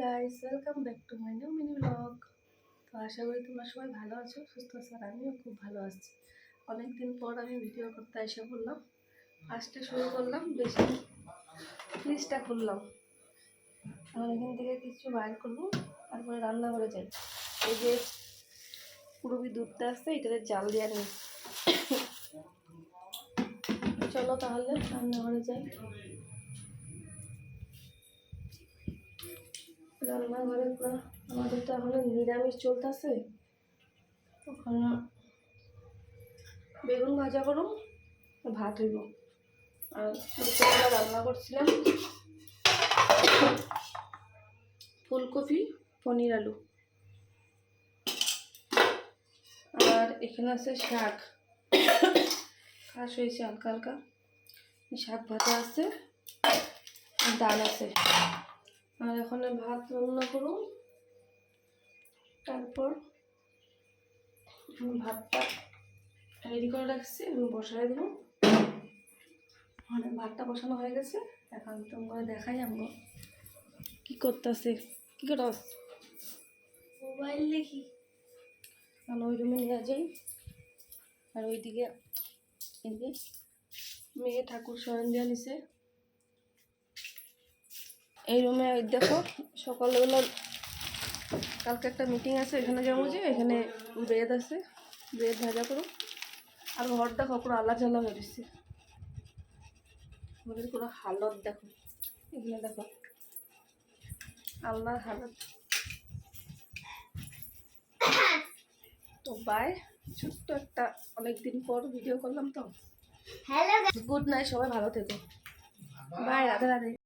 Guys welcome back to my new mini blog তো আশা করি তোমরা সবাই ভালো আছো, সুস্থ আছো, আর আমিও খুব ভালো আছি। অনেক দিন পর আমি ভিডিও করতে এসে বললাম ফার্স্টে শুরু করলাম, বেশি ফ্রিজটা খুললাম। এখন এখান থেকে কিছু বাইর করব, তারপরে রান্না করে যাই। এই যে পুরবি দুধটা আসছে এটাতে জাল দেওয়া নেই চলো তাহলে রান্নাঘরে যাই। রান্নাঘরে পুরো আমাদের তো এখন নিরামিষ চলতেছে। ওখানে বেগুন ভাজা করুন ভাত হইব। আর রান্না করছিলাম ফুলকপি, পনির আলু। আর এখানে আছে শাক। খাস হয়েছে হালকা হালকা। শাক ভাজা আছে, ডাল আছে। রান্না করুন। তারপর আমি ভাতটা রেডি করে রাখছি আমি বসাই দেবো। মানে ভাতটা বসানো হয়ে গেছে এখন তোমরা দেখাই আমরা কি করতেছে। কি করস? মোবাইল দেখি। আমি ওই রুমে নিয়ে যাই। আর ওইদিকে এই যে মেয়ে ঠাকুর দেওয়া নিছে। এই রুমে ওই দেখো সকালবেলা কালকে একটা মিটিং আছে এখানে যাব যে এখানে ব্রেড আছে ব্রেড ভাজা করো। আর ঘরটা পুরো আলা ঝালা হয়ে গেছে আমাদের পুরো হালত দেখো এখানে দেখো। আল্লাহর হালত। তো বাই ছোট্ট একটা অনেকদিন পর ভিডিও করলাম তো। হ্যালো গুড নাইট সবাই ভালো থেকো। বাই রাধে রাধে।